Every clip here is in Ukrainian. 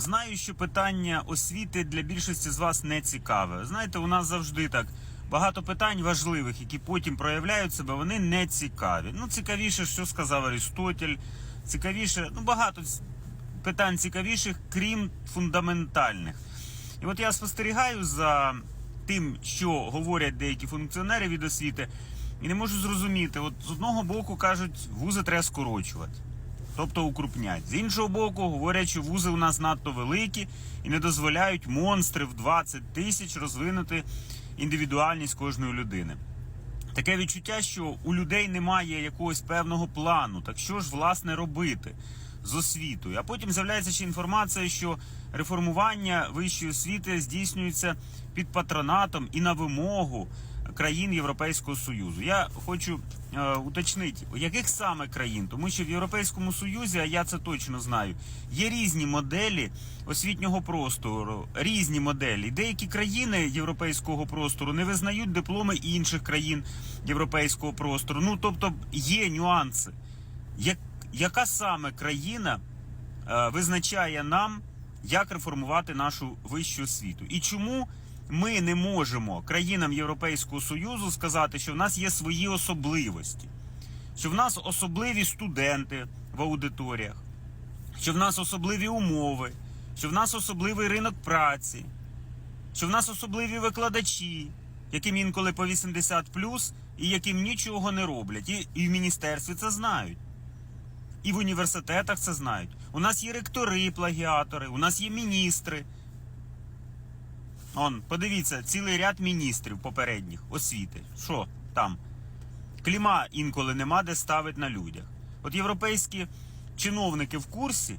Знаю, що питання освіти для більшості з вас не цікаве. Знаєте, у нас завжди так багато питань важливих, які потім проявляють себе, вони не цікаві. Ну, цікавіше, що сказав Арістотель, цікавіше, ну багато питань цікавіших, крім фундаментальних. І от я спостерігаю за тим, що говорять деякі функціонери від освіти, і не можу зрозуміти. От з одного боку кажуть, вузи треба скорочувати тобто укрупнять. З іншого боку, говорять, що вузи у нас надто великі і не дозволяють монстри в 20 тисяч розвинути індивідуальність кожної людини. Таке відчуття, що у людей немає якогось певного плану. Так що ж власне робити з освітою? А потім з'являється ще інформація, що реформування вищої освіти здійснюється під патронатом і на вимогу країн Європейського Союзу. Я хочу е, уточнити, яких саме країн, тому що в Європейському Союзі, а я це точно знаю, є різні моделі освітнього простору, різні моделі. Деякі країни європейського простору не визнають дипломи інших країн європейського простору. Ну тобто є нюанси. Як, яка саме країна е, визначає нам, як реформувати нашу вищу освіту? І чому ми не можемо країнам Європейського Союзу сказати, що в нас є свої особливості, що в нас особливі студенти в аудиторіях, що в нас особливі умови, що в нас особливий ринок праці, що в нас особливі викладачі, яким інколи по 80 і яким нічого не роблять. І, і в міністерстві це знають. І в університетах це знають. У нас є ректори, плагіатори, у нас є міністри. Он, подивіться, цілий ряд міністрів попередніх освіти. Що там? Кліма інколи нема де ставить на людях. От європейські чиновники в курсі,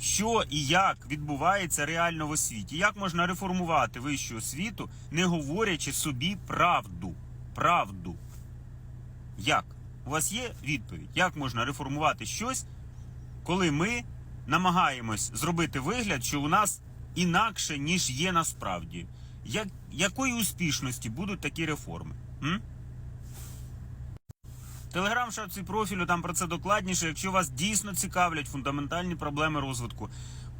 що і як відбувається реально в освіті. Як можна реформувати вищу освіту, не говорячи собі правду. Правду. Як? У вас є відповідь? Як можна реформувати щось, коли ми намагаємось зробити вигляд, що у нас інакше, ніж є насправді? Як, якої успішності будуть такі реформи? М? Телеграм шапці профілю там про це докладніше. Якщо вас дійсно цікавлять фундаментальні проблеми розвитку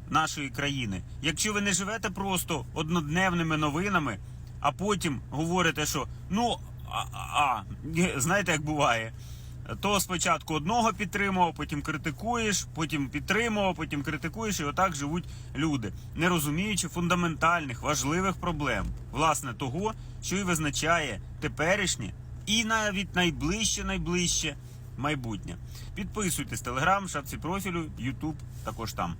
нашої країни, якщо ви не живете просто однодневними новинами, а потім говорите, що ну а, а знаєте, як буває. То спочатку одного підтримував, потім критикуєш, потім підтримував, потім критикуєш, і отак живуть люди, не розуміючи фундаментальних важливих проблем, власне того, що і визначає теперішнє і навіть найближче, найближче майбутнє. Підписуйтесь телеграм, шапці профілю, Ютуб також там.